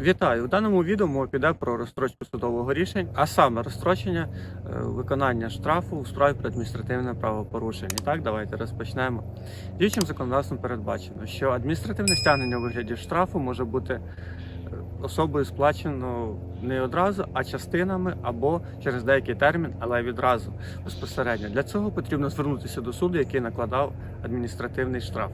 Вітаю! У даному відео мова піде про розстрочку судового рішень, а саме розстрочення е, виконання штрафу у справі про адміністративне правопорушення. І так, давайте розпочнемо. Діючим законодавством передбачено, що адміністративне стягнення у вигляді штрафу може бути е, особою сплачено не одразу, а частинами або через деякий термін, але відразу безпосередньо. Для цього потрібно звернутися до суду, який накладав адміністративний штраф.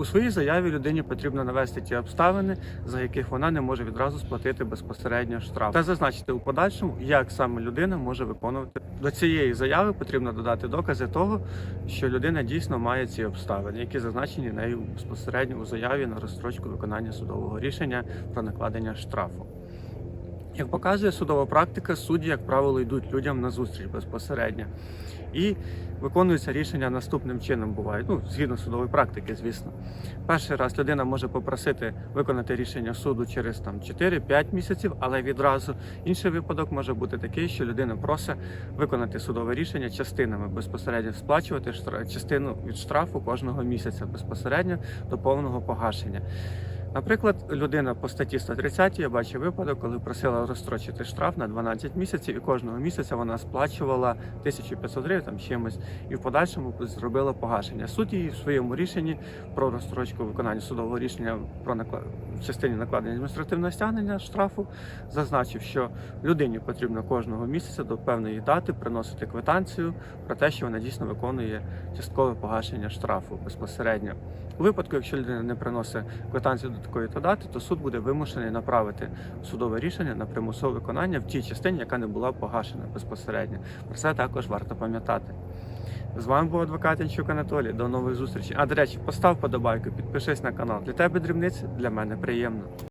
У своїй заяві людині потрібно навести ті обставини, за яких вона не може відразу сплатити безпосередньо штраф, та зазначити у подальшому, як саме людина може виконувати до цієї заяви. Потрібно додати докази того, що людина дійсно має ці обставини, які зазначені нею безпосередньо у заяві на розстрочку виконання судового рішення про накладення штрафу. Як показує судова практика, судді, як правило, йдуть людям на зустріч безпосередньо. І виконується рішення наступним чином буває, ну, згідно судової практики, звісно. Перший раз людина може попросити виконати рішення суду через там 4-5 місяців, але відразу інший випадок може бути такий, що людина просить виконати судове рішення частинами, безпосередньо сплачувати штра- частину від штрафу кожного місяця безпосередньо до повного погашення. Наприклад, людина по статті 130 я бачив випадок, коли просила розстрочити штраф на 12 місяців, і кожного місяця вона сплачувала 1500 гривень там чимось, і в подальшому зробила погашення. Суд її в своєму рішенні про розстрочку виконання судового рішення про накла... в частині накладення адміністративного стягнення штрафу зазначив, що людині потрібно кожного місяця до певної дати приносити квитанцію про те, що вона дійсно виконує часткове погашення штрафу безпосередньо. У випадку, якщо людина не приносить квитанцію до такої то дати, то суд буде вимушений направити судове рішення на примусове виконання в тій частині, яка не була погашена безпосередньо. Про це також варто пам'ятати. З вами був адвокат Янчук Анатолій. До нових зустрічей. А до речі, постав подобайку, підпишись на канал. Для тебе дрібниці, для мене приємно.